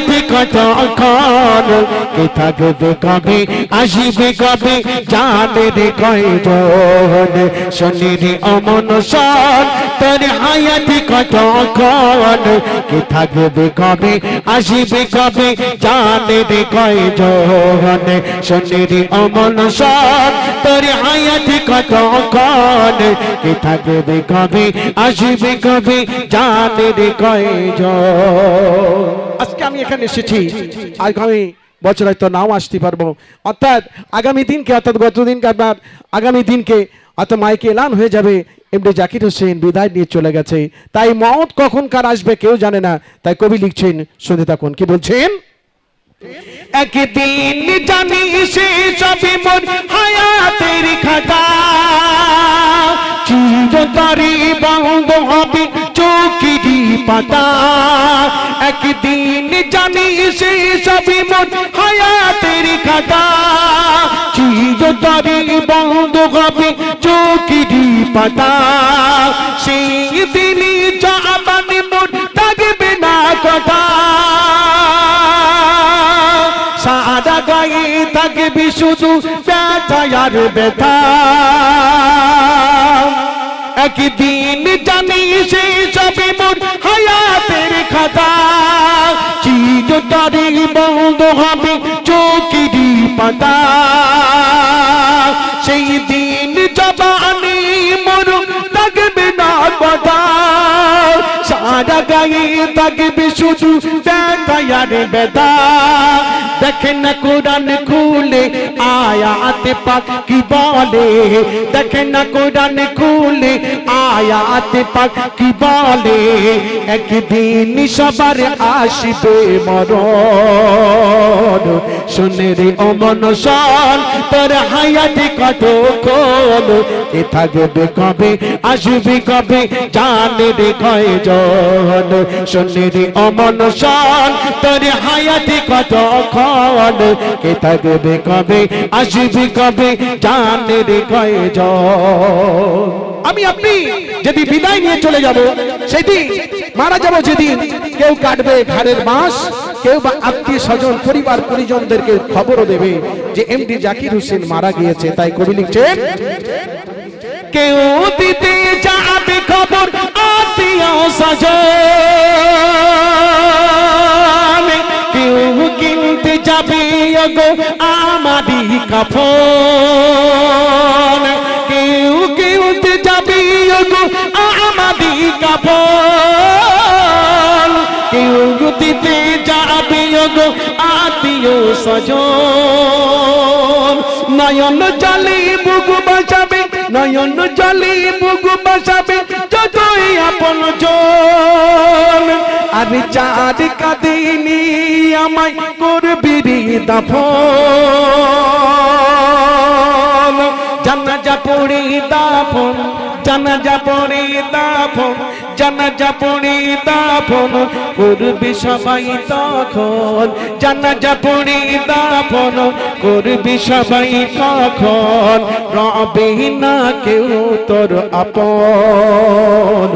হায়াতে কতক্ষণ কে থাকবে কবে, আসিবে কবে, জানে রে কয়জন। শনি রে অমন সন তোর হায়াতে কতক্ষণ কে থাকবে কবে, আসিবে কবে, জানে রে কয়জন। শনি রে অমন সন তোর হায়াতে কতক্ষণ কে থাকবে কবে, আসিবে কবে, জানে রে কয়জন। আজকে আমি এখানে এসেছি। আগামী বছর হয়তো নাও আসতে পারব। অর্থাৎ আগামী দিনকে, অর্থাৎ গতদিনকে আপনার আগামী দিনকে অর্থাৎ মাইকে এলান হয়ে যাবে এমডি জাকির হোসেন বিদায় নিয়ে চলে গেছে। তাই মত কখন কার আসবে কেউ জানে না। তাই কবি লিখছেন শুনে থাকুন, কি বলছেন? একদিন জানি সে সবে মন হায়াতের খাতা চিরতরে বন্ধ হবে চৌকিরি পাতা। একদিন জানি সে সবে মন হায়াতের খাতা। চিরতরে বন্ধ হবে চৌকিরি পাতা। সেই দিনই জাবানি মন থাকবে না কথা। সারা গায়ে থাকবি শুধু ব্যথা আর ব্যথা। একদিন জানি সে সবে মোর থাকবে না কথা সারা গায়ে থাকবে শুধু ব্যথায়ার বেদা দেখেন না কোরআন আয়াত পাক কি বলে দেখেন না কোরআন খুলে আয়াত পাক কি বলে একদিন সবার আসবে মরণ শুনে রে অমন সন তোর হায়াতে কত কোন এ থাকবে কবে আসবে কবে জানে রে কয়জন শুনে রে অমন সন তোর হায়াতে কত ক্ষণ কে থাকবে কবে আসবে কবে জানে রে কয়জন? আমি আপনি যদি বিদায় নিয়ে চলে যাব, সেদিন মারা যাব যেদিন। কেউ কাটবে ঘাড়ের বাঁশ, কেউ বা আত্মীয় স্বজন, পরিবার পরিজনদেরকে খবরও দেবে যে এমডি জাকির হোসেন মারা গিয়েছে, তাই কবি লিখছেন, কেউ দিতে যাবে খবর আত্মীয় স্বজন। কেউ কিনতে যাবে কাফন। কেউ কিনতে যাবে আমারই কাফন। কেউ দিতে যাবে আত্মীয় স্বজন। নয়ন জলে বুক বাঁচাবে নয়ন জলে বুক বাঁচাবে যতই আপন জন। আর চাঁদ কাদিনী আমায় করবি দাফন। জানাজা পড়ে দাফন করবি সবাই তখন। জানাজা পড়ে দাফন করবি সবাই তখন। রবে না কেউ তোর আপন।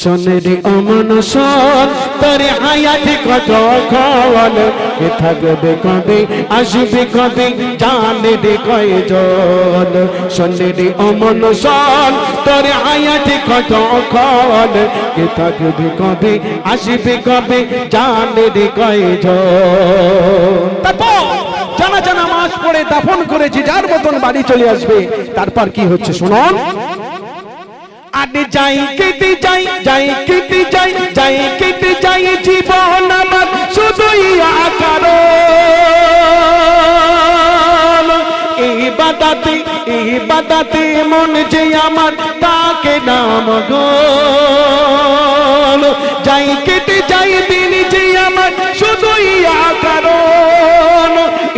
শোনে রে অমন শোন তোরে হায়াতে কত ক্ষণ কে থাকবে কবে, আসবে কবে জানে রে কয়জন। শোনে অমন শোন তোরে হায়াতে কত ক্ষণ কে থাকবে কবে, আসবে কবে জানে রে কয়জন জানা জানা মাস পরে দাফন করে যে যার মতন বাড়ি চলে আসবে। তারপর কি হচ্ছে শুনুন? আরে যাই কেটে যাই যাই কেটে যাই যাই কেটে যাই জীবন আমার, শুধুই আকার। এই বাদাতে এই বাদাতে মন যে আমার, তাকে নাম গো যাই কেটে যাই দিন যে আমার, শুধুই আকার।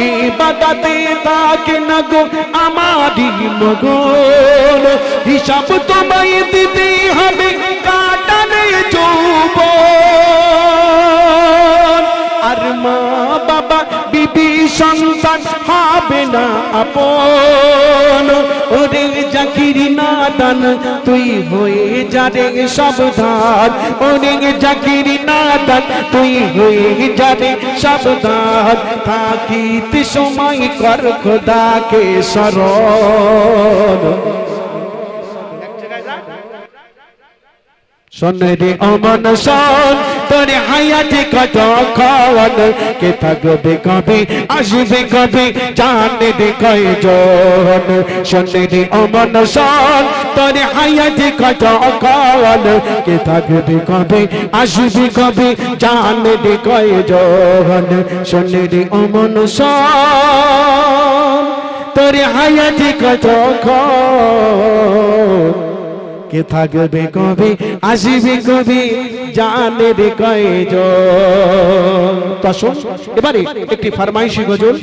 এই বাদাতে তাকে না গো আমারই মগন, হিসাব তোমায় দিতে হবে কাটানে যৌব আর মা বাবা, বিবি সন্তান হবে না আপন। নাদান তুই হয়ে যারে সাবধান। অনেক জাকির নাদান, তুই হয়ে যারে সাবধান। থাকিতে সময় কর খোদাকে স্মরণ। শোন রে অমন শোন, তোর হায়াতে কত খাওয়ান কে থাকবে কবে, আসবে কবে জানে রে কয়জন। শোন রে অমন শোন তোর হায়াতে কত খাওয়ান কে থাকবে কবে আসবে কবে জানে রে কয়জন শোন রে অমন তোর হায়াতে কত কে থাকবে কবে আসবে কবে জানে রে কয়জন তো আসুন, এবারে একটি ফারমাইশি গজল।